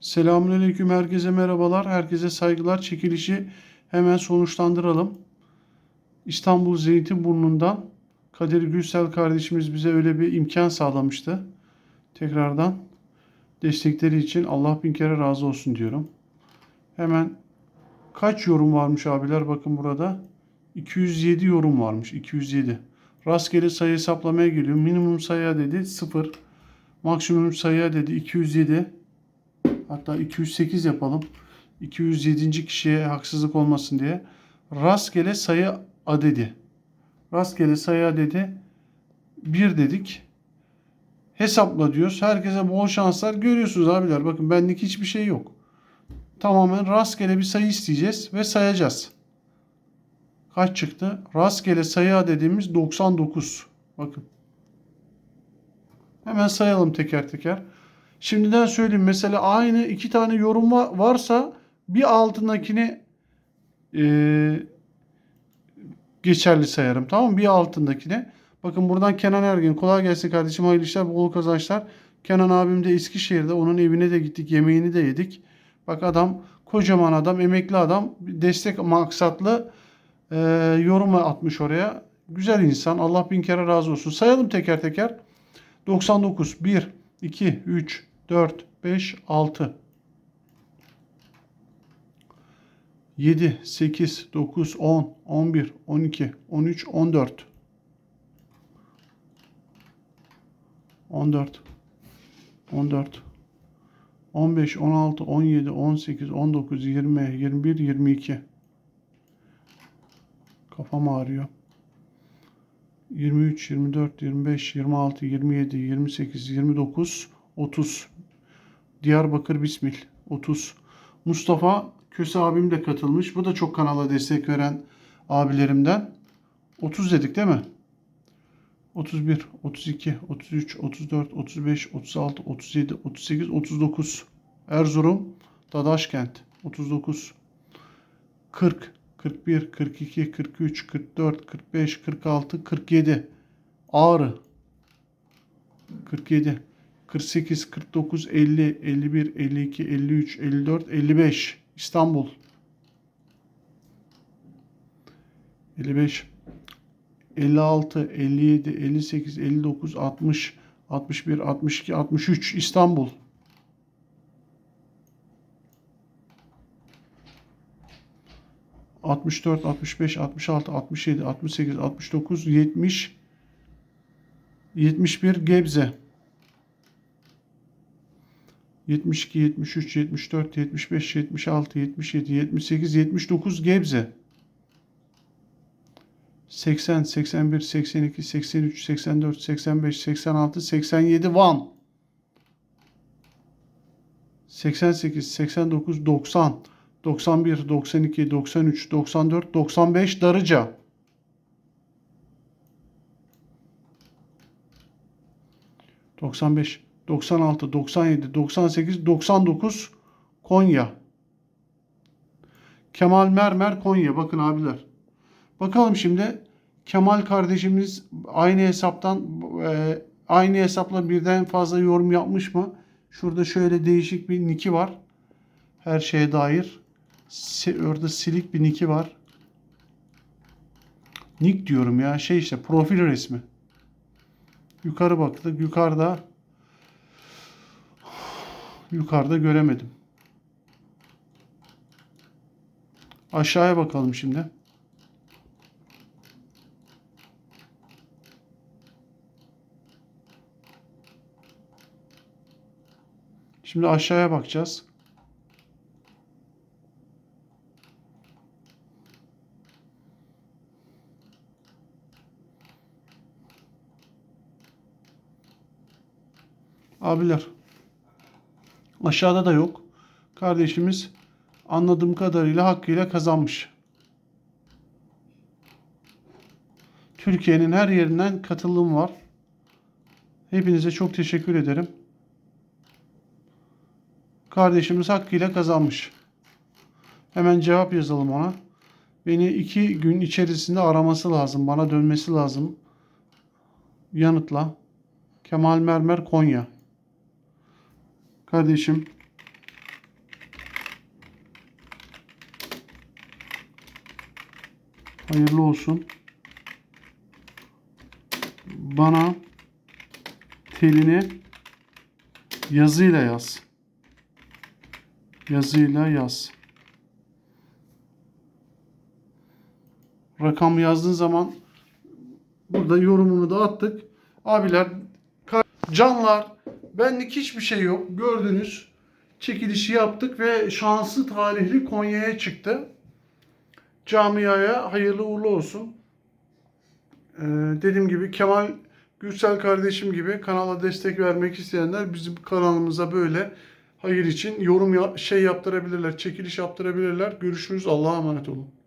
Selamünaleyküm herkese merhabalar. Herkese saygılar. Çekilişi hemen sonuçlandıralım. İstanbul Zeytinburnu'ndan Kadir Gülsel kardeşimiz bize öyle bir imkan sağlamıştı. Tekrardan destekleri için Allah bin kere razı olsun diyorum. Hemen kaç yorum varmış abiler bakın burada. 207 yorum varmış. 207. Rastgele sayı hesaplamaya geliyor. Minimum sayıya dedi 0. Maksimum sayıya dedi 207. Hatta 208 yapalım. 207. kişiye haksızlık olmasın diye. Rastgele sayı adedi. Rastgele sayı adedi 1 dedik. Hesapla diyoruz. Herkese bol şanslar. Görüyorsunuz abiler. Bakın benlik hiçbir şey yok. Tamamen rastgele bir sayı isteyeceğiz ve sayacağız. Kaç çıktı? Rastgele sayı adedimiz 99. Bakın. Hemen sayalım teker teker. Şimdiden söyleyeyim mesela aynı iki tane yorum va- varsa bir altındakini eee, geçerli sayarım. Tamam mı? Bir altındakine. Bakın buradan Kenan Ergin. Kolay gelsin kardeşim. Hayırlı işler, bol kazançlar. Kenan abim de Eskişehir'de. Onun evine de gittik. Yemeğini de yedik. Bak adam kocaman adam, emekli adam. Destek maksatlı eee yorum atmış oraya. Güzel insan. Allah bin kere razı olsun. Sayalım teker teker. 99, 1, 2, 3, 4, 5, 6, 7, 8, 9, 10, 11, 12, 13, 14, 14, 14, 15, 16, 17, 18, 19, 20, 21, 22. Kafam ağrıyor. 23, 24, 25, 26, 27, 28, 29, 30. Diyarbakır Bismil 30. Mustafa Köse abim de katılmış. Bu da çok kanala destek veren abilerimden. 30 dedik değil mi? 31, 32, 33, 34, 35, 36, 37, 38, 39. Erzurum, Dadaşkent 39. 40, 41, 42, 43, 44, 45, 46, 47. Ağrı 47, 48, 49, 50, 51, 52, 53, 54, 55. İstanbul 55, 56, 57, 58, 59, 60, 61, 62, 63. İstanbul 64, 65, 66, 67, 68, 69, 70, 71 Gebze. 72, 73, 74, 75, 76, 77, 78, 79 Gebze. 80, 81, 82, 83, 84, 85, 86, 87 Van. 88, 89, 90, 91, 92, 93, 94, 95 Darıca. Doksan beş, doksan altı, doksan yedi, doksan sekiz, doksan dokuz Konya. Kemal Mermer Konya. Bakın abiler. Bakalım şimdi Kemal kardeşimiz aynı hesaptan e, aynı hesapla birden fazla yorum yapmış mı? Şurada şöyle değişik bir niki var. Her şeye dair. Orada silik bir niki var. Nick diyorum ya. Şey işte profil resmi. Yukarı baktık. Yukarıda yukarıda göremedim. Aşağıya bakalım şimdi. Şimdi aşağıya bakacağız. Abiler. Aşağıda da yok. Kardeşimiz anladığım kadarıyla hakkıyla kazanmış. Türkiye'nin her yerinden katılım var. Hepinize çok teşekkür ederim. Kardeşimiz hakkıyla kazanmış. Hemen cevap yazalım ona. Beni iki gün içerisinde araması lazım. Bana dönmesi lazım. Yanıtla. Kemal Mermer Konya. Kardeşim. Hayırlı olsun. Bana telini yazıyla yaz. Yazıyla yaz. Rakamı yazdığın zaman burada yorumunu da attık. Abiler, canlar, benlik hiçbir şey yok. Gördünüz. Çekilişi yaptık ve şanslı talihli Konya'ya çıktı. Camiaya hayırlı uğurlu olsun. Ee, dediğim gibi Kemal Gürsel kardeşim gibi kanala destek vermek isteyenler bizim kanalımıza böyle hayır için yorum ya- şey yaptırabilirler, çekiliş yaptırabilirler. Görüşürüz. Allah'a emanet olun.